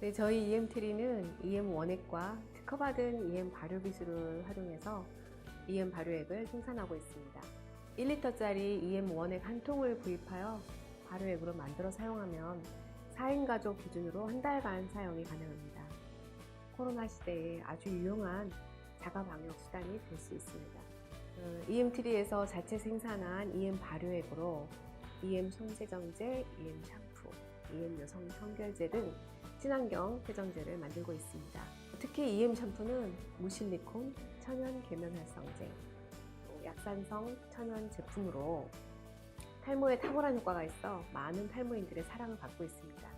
네, 저희 EM트리는 EM 원액과 특허받은 EM 발효 기술을 활용해서 EM 발효액을 생산하고 있습니다. 1리터짜리 EM 원액 한 통을 구입하여 발효액으로 만들어 사용하면 4인 가족 기준으로 한 달간 사용이 가능합니다. 코로나 시대에 아주 유용한 자가 방역 수단이 될 수 있습니다. 어, EM트리에서 자체 생산한 EM 발효액으로 EM 손세정제, EM 샴푸, EM 여성 청결제 등 친환경 세정제를 만들고 있습니다. 특히 EM 샴푸는 무실리콘, 천연 계면 활성제, 또 약산성 천연 제품으로 탈모에 탁월한 효과가 있어 많은 탈모인들의 사랑을 받고 있습니다.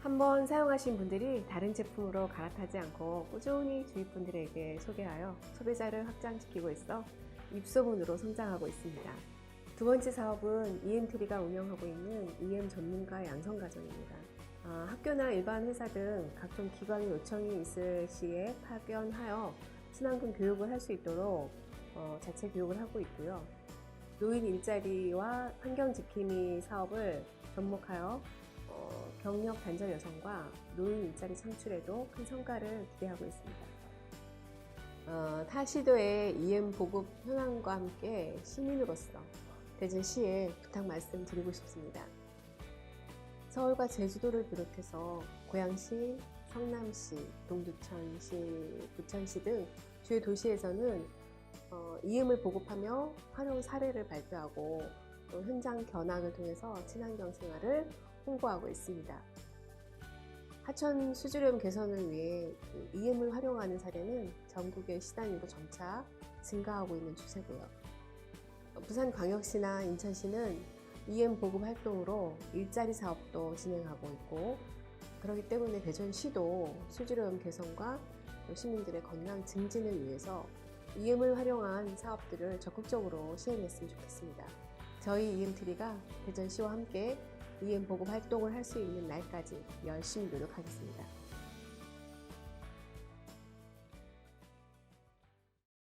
한번 사용하신 분들이 다른 제품으로 갈아타지 않고 꾸준히 주위 분들에게 소개하여 소비자를 확장시키고 있어 입소문으로 성장하고 있습니다. 두 번째 사업은 EM트리가 운영하고 있는 EM 전문가 양성과정입니다. 아, 학교나 일반 회사 등 각종 기관의 요청이 있을 시에 파견하여 친환경 교육을 할 수 있도록 어, 자체 교육을 하고 있고요. 노인 일자리와 환경 지킴이 사업을 접목하여 어, 경력 단절 여성과 노인 일자리 창출에도 큰 성과를 기대하고 있습니다. 어, 타 시도의 EM 보급 현황과 함께 시민으로서 대전시에 부탁 말씀드리고 싶습니다. 서울과 제주도를 비롯해서 고양시, 성남시, 동두천시, 부천시 등 주요 도시에서는 어, 이음을 보급하며 활용 사례를 발표하고 또 현장 견학을 통해서 친환경 생활을 홍보하고 있습니다. 하천 수질오염 개선을 위해 그 이음을 활용하는 사례는 전국의 시단위로 점차 증가하고 있는 추세고요. 부산광역시나 인천시는 EM 보급 활동으로 일자리 사업도 진행하고 있고 그렇기 때문에 대전시도 수질오염 개선과 또 시민들의 건강 증진을 위해서 EM을 활용한 사업들을 적극적으로 시행했으면 좋겠습니다. 저희 EM트리가 대전시와 함께 EM 보급 활동을 할 수 있는 날까지 열심히 노력하겠습니다.